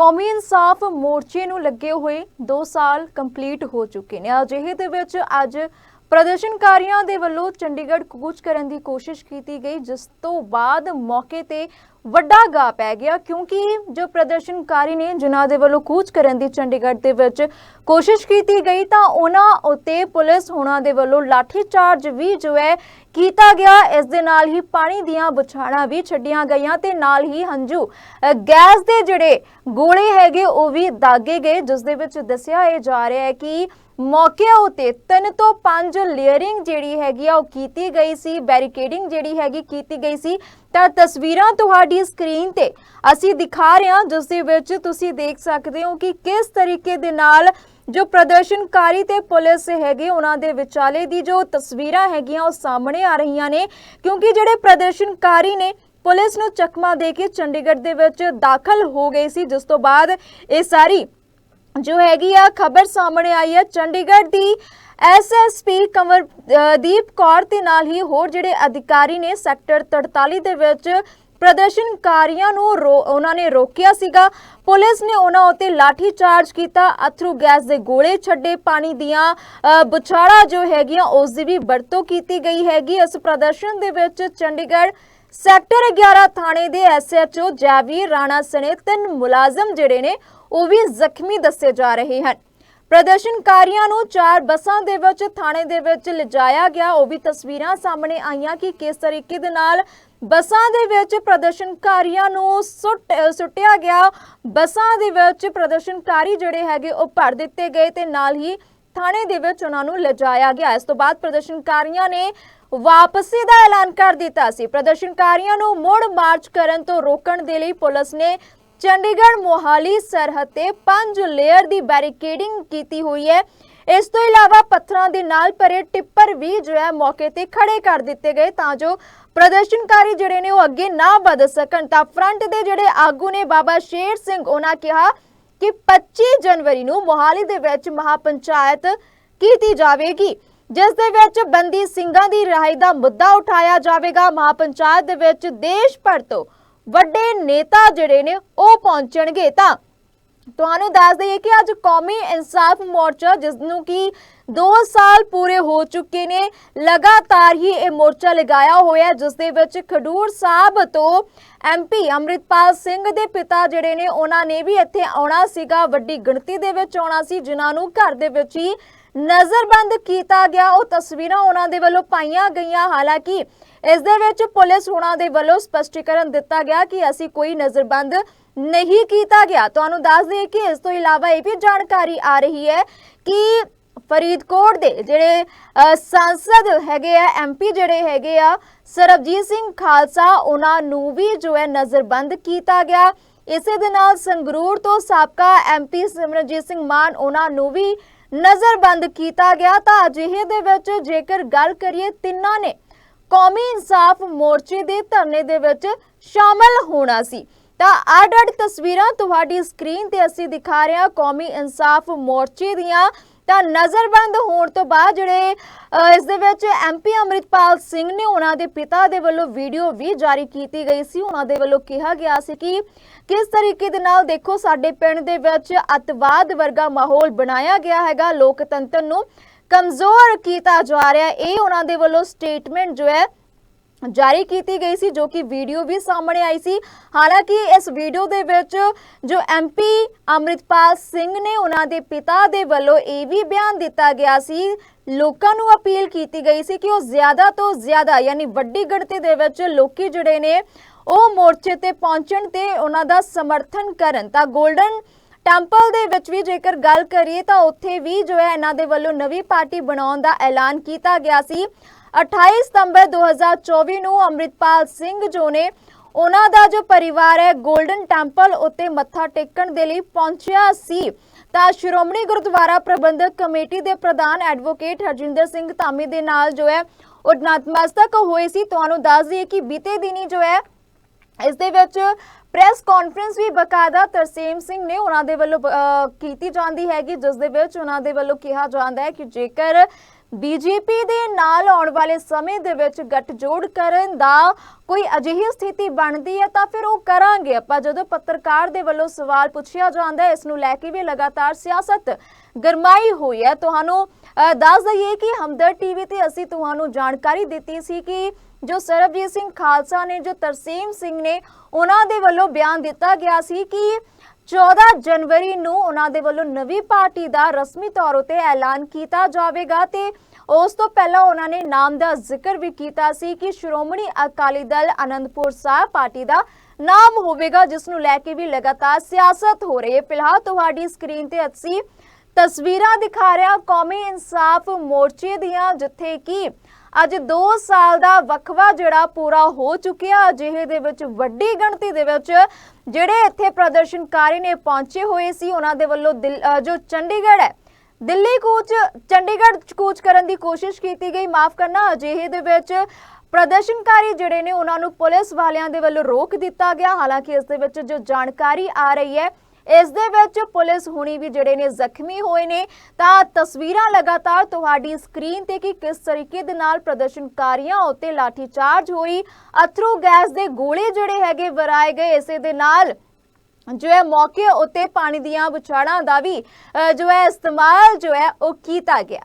ਕੌਮੀ ਇਨਸਾਫ ਮੋਰਚੇ ਨੂੰ ਲੱਗੇ ਹੋਏ 2 ਸਾਲ ਕੰਪਲੀਟ ਹੋ ਚੁੱਕੇ ਨੇ। ਅਜਿਹੇ ਦੇ ਵਿੱਚ ਅੱਜ ਪ੍ਰਦਰਸ਼ਨਕਾਰੀਆਂ ਦੇ ਵੱਲੋਂ ਚੰਡੀਗੜ੍ਹ ਕੂਚ ਕਰਨ ਦੀ ਕੋਸ਼ਿਸ਼ ਕੀਤੀ ਗਈ ਜਿਸ ਤੋਂ ਬਾਅਦ ਮੌਕੇ ਤੇ ਵੱਡਾ ਗਾ ਪੈ ਗਿਆ ਕਿਉਂਕਿ ਜੋ ਪ੍ਰਦਰਸ਼ਨਕਾਰੀ ਨੇ ਜਿਨ੍ਹਾਂ ਦੇ ਵੱਲੋਂ ਕੂਚ ਕਰਨ ਦੀ ਚੰਡੀਗੜ੍ਹ ਦੇ ਵਿੱਚ ਕੋਸ਼ਿਸ਼ ਕੀਤੀ ਗਈ ਤਾਂ ਉਹਨਾਂ ਉਤੇ ਪੁਲਿਸ ਹੁਣਾਂ ਦੇ ਵੱਲੋਂ ਲਾਠੀ ਚਾਰਜ ਵੀ ਜੋ ਹੈ ਕੀਤਾ ਗਿਆ। ਇਸ ਦੇ ਨਾਲ ਹੀ ਪਾਣੀ ਦੀਆਂ ਬੁਛਾੜਾਂ ਵੀ ਛੱਡੀਆਂ ਗਈਆਂ ਤੇ ਨਾਲ ਹੀ ਹੰਝੂ ਅ, ਗੈਸ ਦੇ ਜਿਹੜੇ ਗੋਲੇ ਹੈਗੇ ਉਹ ਵੀ ਦਾਗੇ ਗਏ ਜਿਸ ਦੇ ਵਿੱਚ ਦੱਸਿਆ ਇਹ ਜਾ ਰਿਹਾ ਹੈ ਕਿ ਮੌਕੇ ਉਤੇ ਤਿੰਨ ਤੋਂ ਪੰਜ ਲੇਅਰਿੰਗ ਜਿਹੜੀ ਹੈਗੀ ਆ ਉਹ ਕੀਤੀ ਗਈ ਸੀ, ਬੈਰੀਕੇਡਿੰਗ ਜਿਹੜੀ ਹੈਗੀ ਕੀਤੀ ਗਈ ਸੀ। ਤਾਂ ਤਸਵੀਰਾਂ ਤੁਹਾਡੀ ਸਕਰੀਨ ਤੇ ਅਸੀਂ ਦਿਖਾ ਰਹੇ ਹਾਂ, ਜਿਸ ਦੇ ਵਿੱਚ ਤੁਸੀਂ ਦੇਖ ਸਕਦੇ ਹੋ ਕਿ ਕਿਸ ਤਰੀਕੇ ਦੇ ਨਾਲ ਜੋ ਪ੍ਰਦਰਸ਼ਨਕਾਰੀ ਤੇ ਪੁਲਿਸ ਹੈਗੇ ਉਹਨਾਂ ਦੇ ਵਿਚਾਲੇ ਦੀ ਜੋ ਤਸਵੀਰਾਂ ਹੈਗੀਆਂ ਉਹ ਸਾਹਮਣੇ ਆ ਰਹੀਆਂ ਨੇ। ਕਿਉਂਕਿ ਜਿਹੜੇ ਪ੍ਰਦਰਸ਼ਨਕਾਰੀ ਨੇ, ਪੁਲਿਸ ਨੂੰ ਚਕਮਾ ਦੇ ਕੇ ਚੰਡੀਗੜ੍ਹ ਦੇ ਵਿੱਚ ਦਾਖਲ ਹੋ ਗਏ ਸੀ, ਜਿਸ ਤੋਂ ਬਾਅਦ ਇਹ ਸਾਰੀ ਜੋ ਹੈਗੀ ਆ ਖਬਰ ਸਾਹਮਣੇ ਆਈ ਹੈ ਚੰਡੀਗੜ੍ਹ ਦੀ ਐਸਐਸਪੀ ਕਮਰਦੀਪ ਕੌਰ ਤੇ ਨਾਲ ਹੀ ਹੋਰ ਜਿਹੜੇ ਅਧਿਕਾਰੀ ਨੇ ਸੈਕਟਰ 43 ਦੇ ਵਿੱਚ ਪ੍ਰਦਰਸ਼ਨਕਾਰੀਆਂ ਨੂੰ ਉਹਨਾਂ ਨੇ ਰੋਕਿਆ ਸੀਗਾ। ਪੁਲਿਸ ਨੇ ਉਹਨਾਂ ਉਤੇ ਲਾਠੀ ਚਾਰਜ ਕੀਤਾ ਅਥਰੂ ਗੈਸ ਦੇ ਗੋਲੇ ਛੱਡੇ ਪਾਣੀ ਦੀਆਂ ਅ, ਜੋ ਹੈਗੀਆਂ ਉਸ ਦੀ ਵੀ ਵਰਤੋਂ ਕੀਤੀ ਗਈ ਹੈਗੀ। ਇਸ ਪ੍ਰਦਰਸ਼ਨ ਦੇ ਵਿੱਚ ਚੰਡੀਗੜ੍ਹ ਸੈਕਟਰ 11 ਥਾਣੇ ਦੇ ਐਸਐਚਓ ਜੈਵੀਰ ਰਾਣਾ ਸਣੇ ਤਿੰਨ ਮੁਲਾਜ਼ਮ ਜਿਹੜੇ ਨੇ, ਉਹ ਵੀ ਜ਼ਖਮੀ ਦੱਸੇ ਜਾ ਰਹੇ ਹਨ। ਪ੍ਰਦਰਸ਼ਨਕਾਰੀਆਂ ਨੂੰ ਚਾਰ ਬੱਸਾਂ ਦੇ ਵਿੱਚ, ਥਾਣੇ ਦੇ ਵਿੱਚ ਲਿਜਾਇਆ ਗਿਆ। ਉਹ ਵੀ ਤਸਵੀਰਾਂ ਸਾਹਮਣੇ ਆਈਆਂ ਕਿ ਕਿਸ ਤਰੀਕੇ ਦੇ ਨਾਲ ਬੱਸਾਂ ਦੇ ਵਿੱਚ ਪ੍ਰਦਰਸ਼ਨਕਾਰੀਆਂ ਨੂੰ ਸੁੱਟ, ਸੁੱਟਿਆ ਗਿਆ। ਬੱਸਾਂ ਦੇ ਵਿੱਚ ਪ੍ਰਦਰਸ਼ਨਕਾਰੀ ਜਿਹੜੇ ਹੈਗੇ, ਉਹ ਭਰ ਦਿੱਤੇ ਗਏ ਤੇ ਨਾਲ ਹੀ ਥਾਣੇ ਦੇ ਵਿੱਚ ਉਹਨਾਂ ਨੂੰ ਲਿਜਾਇਆ ਗਿਆ। ਇਸ ਤੋਂ ਬਾਅਦ ਪ੍ਰਦਰਸ਼ਨਕਾਰੀਆਂ ਨੇ ਵਾਪਸੀ ਦਾ ਐਲਾਨ ਕਰ ਦਿੱਤਾ ਸੀ। ਪ੍ਰਦਰਸ਼ਨਕਾਰੀਆਂ ਨੂੰ ਮੁੜ ਮਾਰਚ ਕਰਨ ਤੋਂ ਰੋਕਣ ਦੇ ਲਈ ਪੁਲਿਸ ਨੇ ਚੰਡੀਗੜ੍ਹ ਮੋਹਾਲੀ ਸਰਹੱਦ ਤੇ ਪੰਜ ਲੇਅਰ ਦੀ ਬੈਰੀਕੇਡਿੰਗ ਕੀਤੀ ਹੋਈ ਹੈ। ਇਸ ਤੋਂ ਇਲਾਵਾ ਪੱਥਰਾਂ ਦੇ ਨਾਲ ਭਰੇ ਟਿੱਪਰ ਵੀ ਜੋ ਹੈ ਮੌਕੇ ਤੇ ਖੜੇ ਕਰ ਦਿੱਤੇ ਗਏ ਤਾਂ ਜੋ ਪ੍ਰਦਰਸ਼ਨਕਾਰੀ ਜਿਹੜੇ ਨੇ ਉਹ ਅੱਗੇ ਨਾ ਵਧ ਸਕਣ। ਤਾਂ ਫਰੰਟ ਦੇ ਜਿਹੜੇ ਆਗੂ ਨੇ ਬਾਬਾ ਸ਼ੇਰ ਸਿੰਘ, ਉਹਨਾਂ ਕਿਹਾ ਕਿ 25 ਜਨਵਰੀ ਨੂੰ ਮੋਹਾਲੀ ਦੇ ਵਿੱਚ ਮਹਾਪੰਚਾਇਤ ਕੀਤੀ ਜਾਵੇਗੀ, ਜਿਸ ਦੇ ਵਿੱਚ ਬੰਦੀ ਸਿੰਘਾਂ ਦੀ ਰਿਹਾਈ ਦਾ ਮੁੱਦਾ ਉਠਾਇਆ ਜਾਵੇਗਾ। ਮਹਾਪੰਚਾਇਤ ਦੇ ਵਿੱਚ ਦੇਸ਼ ਭਰ ਤੋਂ ਵੱਡੇ ਨੇਤਾ ਜਿਹੜੇ ਨੇ ਉਹ ਪਹੁੰਚਣਗੇ ਤਾਂ ਤੁਹਾਨੂੰ ਦੱਸ ਦਈਏ ਕਿ ਅੱਜ ਕੌਮੀ ਇਨਸਾਫ ਮੋਰਚਾ ਜਿਸ ਨੂੰ ਕਿ 2 ਸਾਲ ਪੂਰੇ ਹੋ ਚੁੱਕੇ ਨੇ, ਲਗਾਤਾਰ ਹੀ ਇਹ ਮੋਰਚਾ ਲਗਾਇਆ ਹੋਇਆ ਜਿਸ ਦੇ ਵਿੱਚ ਖਡੂਰ ਸਾਹਿਬ ਤੋਂ ਐਮਪੀ ਅੰਮ੍ਰਿਤਪਾਲ ਸਿੰਘ ਦੇ ਪਿਤਾ ਜਿਹੜੇ ਨੇ, ਉਹਨਾਂ ਨੇ ਵੀ ਇੱਥੇ ਆਉਣਾ ਸੀਗਾ, ਵੱਡੀ ਗਿਣਤੀ ਦੇ ਵਿੱਚ ਆਉਣਾ ਸੀ, ਜਿਨ੍ਹਾਂ ਨੂੰ ਘਰ ਦੇ ਵਿੱਚ ਹੀ ਨਜ਼ਰਬੰਦ ਕੀਤਾ ਗਿਆ। ਉਹ ਤਸਵੀਰਾਂ ਉਹਨਾਂ ਦੇ ਵੱਲੋਂ ਪਾਈਆਂ ਗਈਆਂ, ਹਾਲਾਂਕਿ ਇਸ ਦੇ ਵਿੱਚ ਪੁਲਿਸ ਹੋਣਾ ਦੇ ਵੱਲੋਂ ਸਪਸ਼ਟੀਕਰਨ ਦਿੱਤਾ ਗਿਆ ਕਿ ਅਸੀਂ ਕੋਈ ਨਜ਼ਰਬੰਦ ਨਹੀਂ ਕੀਤਾ ਗਿਆ। ਤੁਹਾਨੂੰ ਦੱਸ ਦਈਏ ਕਿ ਇਸ ਤੋਂ ਇਲਾਵਾ ਇਹ ਵੀ ਜਾਣਕਾਰੀ ਆ ਰਹੀ ਹੈ ਕਿ ਫਰੀਦਕੋਟ ਦੇ ਜਿਹੜੇ ਸੰਸਦ ਹੈਗੇ ਆ ਐਮਪੀ ਜਿਹੜੇ ਹੈਗੇ ਆ, ਸਰਬਜੀਤ ਸਿੰਘ ਖਾਲਸਾ, ਉਹਨਾਂ ਨੂੰ ਵੀ ਜੋ ਹੈ ਨਜ਼ਰਬੰਦ ਕੀਤਾ ਗਿਆ। ਇਸੇ ਦੇ ਨਾਲ ਸੰਗਰੂਰ ਤੋਂ ਸਾਬਕਾ ਐਮਪੀ ਸਿਮਰਨਜੀਤ ਸਿੰਘ ਮਾਨ, ਉਹਨਾਂ ਨੂੰ ਵੀ ਨਜ਼ਰਬੰਦ ਕੀਤਾ ਗਿਆ। ਤਾਂ ਅਜਿਹੇ ਦੇ ਵਿੱਚ ਜੇਕਰ ਗੱਲ ਕਰੀਏ, ਤਿੰਨਾਂ ਨੇ ਕੌਮੀ ਇਨਸਾਫ ਮੋਰਚੇ ਦੇ ਧਰਨੇ ਦੇ ਵਿੱਚ ਸ਼ਾਮਲ ਹੋਣਾ ਸੀ। ਤਾਂ ਅੱਡ ਅੱਡ ਤਸਵੀਰਾਂ ਤੁਹਾਡੀ ਸਕਰੀਨ ਤੇ ਅਸੀਂ ਦਿਖਾ ਰਹੇ ਹਾਂ ਕੌਮੀ ਇਨਸਾਫ ਮੋਰਚੇ ਦੀਆਂ। ਤਾਂ ਨਜ਼ਰਬੰਦ ਹੋਣ ਤੋਂ ਬਾਅਦ ਜਿਹੜੇ ਇਸ ਦੇ ਵਿੱਚ ਐਮਪੀ ਅੰਮ੍ਰਿਤਪਾਲ ਸਿੰਘ ਨੇ ਉਹਨਾਂ ਦੇ ਪਿਤਾ ਦੇ ਵੱਲੋਂ ਵੀਡੀਓ ਵੀ ਜਾਰੀ ਕੀਤੀ ਗਈ ਸੀ। ਉਹਨਾਂ ਦੇ ਵੱਲੋਂ ਕਿਹਾ ਗਿਆ ਸੀ ਕਿ ਕਿਸ ਤਰੀਕੇ ਦੇ ਨਾਲ ਦੇਖੋ ਸਾਡੇ ਪਿੰਡ ਦੇ ਵਿੱਚ ਅਤਵਾਦ ਵਰਗਾ ਮਾਹੌਲ ਬਣਾਇਆ ਗਿਆ ਹੈਗਾ। ਲੋਕਤੰਤਰ ਨੂੰ ਕਮਜ਼ੋਰ ਕੀਤਾ ਜਾ ਰਿਹਾ। ਇਹ ਉਹਨਾਂ ਦੇ ਵੱਲੋਂ ਸਟੇਟਮੈਂਟ ਜੋ ਹੈ ਜਾਰੀ ਕੀਤੀ ਗਈ ਸੀ ਜੋ ਕਿ ਵੀਡੀਓ ਵੀ ਸਾਹਮਣੇ ਆਈ ਸੀ। ਹਾਲਾਂਕਿ ਇਸ ਵੀਡੀਓ ਦੇ ਵਿੱਚ ਜੋ ਐਮਪੀ ਅੰਮ੍ਰਿਤਪਾਲ ਸਿੰਘ ਨੇ ਉਹਨਾਂ ਦੇ ਪਿਤਾ ਦੇ ਵੱਲੋਂ ਇਹ ਵੀ ਬਿਆਨ ਦਿੱਤਾ ਗਿਆ ਸੀ, ਲੋਕਾਂ ਨੂੰ ਅਪੀਲ ਕੀਤੀ ਗਈ ਸੀ ਕਿ ਉਹ ਜ਼ਿਆਦਾ ਤੋਂ ਜ਼ਿਆਦਾ ਯਾਨੀ ਵੱਡੀ ਗਿਣਤੀ ਦੇ ਵਿੱਚ ਲੋਕੀ ਜਿਹੜੇ ਨੇ ਉਹ ਮੋਰਚੇ ਤੇ ਪਹੁੰਚਣ ਤੇ ਉਹਨਾਂ ਦਾ ਸਮਰਥਨ ਕਰਨ ਤਾਂ 골ਡਨ ਟੈਂਪਲ ਦੇ ਵਿੱਚ ਵੀ ਜੇਕਰ ਗੱਲ ਕਰੀਏ ਤਾਂ ਉੱਥੇ ਵੀ ਜੋ ਹੈ ਇਹਨਾਂ ਦੇ ਵੱਲੋਂ ਨਵੀਂ ਪਾਰਟੀ ਬਣਾਉਣ ਦਾ ਐਲਾਨ ਕੀਤਾ ਗਿਆ ਸੀ। 28 ਸਤੰਬਰ 2024 ਨੂੰ ਅੰਮ੍ਰਿਤਪਾਲ ਸਿੰਘ ਜੋ ਨੇ ਉਹਨਾਂ ਦਾ ਜੋ ਪਰਿਵਾਰ ਹੈ 골ਡਨ ਟੈਂਪਲ ਉੱਤੇ ਮੱਥਾ ਟੇਕਣ ਦੇ ਲਈ ਪਹੁੰਚਿਆ ਸੀ। ਤਾਂ ਸ਼੍ਰੋਮਣੀ ਗੁਰਦੁਆਰਾ ਪ੍ਰਬੰਧਕ ਕਮੇਟੀ ਦੇ ਪ੍ਰਧਾਨ ਐਡਵੋਕੇਟ ਹਰਜਿੰਦਰ ਸਿੰਘ ਧਾਮੀ ਦੇ ਨਾਲ ਜੋ ਹੈ, ਉਹ ਨਤਮਸਤਕ ਹੋਏ ਸੀ। ਤੁਹਾਨੂੰ ਦੱਸ ਦਈਏ ਕਿ ਬੀਤੇ ਦਿਨੀ ਜੋ ਹੈ ਇਸ ਦੇ ਵਿੱਚ ਪ੍ਰੈਸ ਕਾਨਫਰੰਸ ਵੀ ਬਕਾਇਦਾ ਤਰਸੇਮ ਸਿੰਘ ਨੇ ਉਹਨਾਂ ਦੇ ਵੱਲੋਂ ਕੀਤੀ ਜਾਂਦੀ ਹੈਗੀ, ਜਿਸ ਦੇ ਵਿੱਚ ਉਹਨਾਂ ਦੇ ਵੱਲੋਂ ਕਿਹਾ ਜਾਂਦਾ ਹੈ ਕਿ ਜੇਕਰ ਬੀਜੇਪੀ ਦੇ ਨਾਲ ਆਉਣ ਵਾਲੇ ਸਮੇਂ ਦੇ ਵਿੱਚ ਗੱਠਜੋੜ ਕਰਨ ਦਾ ਕੋਈ ਅਜਿਹੀ ਸਥਿਤੀ ਬਣਦੀ ਹੈ ਤਾਂ ਫਿਰ ਉਹ ਕਰਾਂਗੇ ਆਪਾਂ। ਜਦੋਂ ਪੱਤਰਕਾਰ ਦੇ ਵੱਲੋਂ ਸਵਾਲ ਪੁੱਛਿਆ ਜਾਂਦਾ ਹੈ ਇਸ ਨੂੰ ਲੈ ਕੇ ਵੀ ਲਗਾਤਾਰ ਸਿਆਸਤ ਗਰਮਾਈ ਹੋਈ ਹੈ। ਤੁਹਾਨੂੰ ਅਹ, ਦੱਸ ਦਈਏ ਕਿ ਹਮਦਰ ਟੀਵੀ ਤੇ ਅਸੀਂ ਤੁਹਾਨੂੰ ਜਾਣਕਾਰੀ ਦਿੱਤੀ ਸੀ ਕਿ ਜੋ ਸਰਬਜੀਤ ਸਿੰਘ ਖਾਲਸਾ ਨੇ ਜੋ ਤਰਸੀਮ ਸਿੰਘ ਨੇ ਉਹਨਾਂ ਦੇ ਵੱਲੋਂ ਬਿਆਨ ਦਿੱਤਾ ਗਿਆ ਸੀ ਕਿ 14 ਜਨਵਰੀ ਨੂੰ ਉਹਨਾਂ ਦੇ ਵੱਲੋਂ ਨਵੀਂ ਪਾਰਟੀ ਦਾ ਰਸਮੀ ਤੌਰ ਉਤੇ ਐਲਾਨ ਕੀਤਾ ਜਾਵੇਗਾ ਤੇ ਉਸ ਤੋਂ ਪਹਿਲਾਂ ਉਹਨਾਂ ਨੇ ਨਾਮ ਦਾ ਜ਼ਿਕਰ ਵੀ ਕੀਤਾ ਸੀ ਕਿ ਸ਼੍ਰੋਮਣੀ ਅਕਾਲੀ ਦਲ ਅਨੰਦਪੁਰ ਸਾਹਿਬ ਪਾਰਟੀ ਦਾ ਨਾਮ ਹੋਵੇਗਾ, ਜਿਸ ਨੂੰ ਲੈ ਕੇ ਵੀ ਲਗਾਤਾਰ ਸਿਆਸਤ ਹੋ ਰਹੀ ਹੈ। ਫਿਲਹਾਲ ਤੁਹਾਡੀ ਸਕਰੀਨ ਤੇ ਅਸੀਂ ਤਸਵੀਰਾਂ ਦਿਖਾ ਰਿਹਾ ਕੌਮੀ ਇਨਸਾਫ ਮੋਰਚੇ ਦੀਆਂ, ਜਿੱਥੇ ਕਿ ਅੱਜ 2 ਸਾਲ ਦਾ ਵਕਵਾ ਜਿਹੜਾ ਪੂਰਾ ਹੋ ਚੁੱਕਿਆ। ਅਜਿਹੇ ਦੇ ਵਿੱਚ ਵੱਡੀ ਗਿਣਤੀ ਦੇ ਵਿੱਚ ਜਿਹੜੇ ਇੱਥੇ ਪ੍ਰਦਰਸ਼ਨਕਾਰੀ ਨੇ ਪਹੁੰਚੇ ਹੋਏ ਸੀ, ਉਹਨਾਂ ਦੇ ਵੱਲੋਂ ਜੋ ਚੰਡੀਗੜ੍ਹ ਹੈ, ਦਿੱਲੀ ਕੂਚ, ਚੰਡੀਗੜ੍ਹ ਕੂਚ ਕਰਨ ਦੀ ਕੋਸ਼ਿਸ਼ ਕੀਤੀ ਗਈ। ਮਾਫ ਕਰਨਾ, ਅਜਿਹੇ ਦੇ ਵਿੱਚ ਪ੍ਰਦਰਸ਼ਨਕਾਰੀ ਜਿਹੜੇ ਨੇ, ਉਹਨਾਂ ਨੂੰ ਪੁਲਿਸ ਵਾਲਿਆਂ ਦੇ ਵੱਲੋਂ ਰੋਕ ਦਿੱਤਾ ਗਿਆ। ਹਾਲਾਂਕਿ ਇਸ ਦੇ ਵਿੱਚ ਜੋ ਜਾਣਕਾਰੀ ਆ ਰਹੀ ਹੈ ਇਸ ਦੇ ਵਿੱਚ ਪੁਲਿਸ ਹੁਣੀ ਵੀ ਜਿਹੜੇ ਨੇ ਜ਼ਖਮੀ ਹੋਏ ਨੇ, ਤਾਂ ਤਸਵੀਰਾਂ ਲਗਾਤਾਰ ਤੁਹਾਡੀ ਸਕਰੀਨ ਤੇ ਕਿ ਕਿਸ ਤਰੀਕੇ ਦੇ ਨਾਲ ਪ੍ਰਦਰਸ਼ਨਕਾਰੀਆਂ ਉੱਤੇ ਲਾਠੀਚਾਰਜ ਹੋਈ, ਅਥਰੂ ਗੈਸ ਦੇ ਗੋਲੇ ਜਿਹੜੇ ਹੈਗੇ ਵਰਾਏ ਗਏ, ਇਸੇ ਦੇ ਨਾਲ ਜੋ ਹੈ ਮੌਕੇ ਉੱਤੇ ਪਾਣੀ ਦੀਆਂ ਬੁਛਾੜਾਂ ਦਾ ਵੀ ਜੋ ਹੈ ਇਸਤੇਮਾਲ ਜੋ ਹੈ ਉਹ ਕੀਤਾ ਗਿਆ।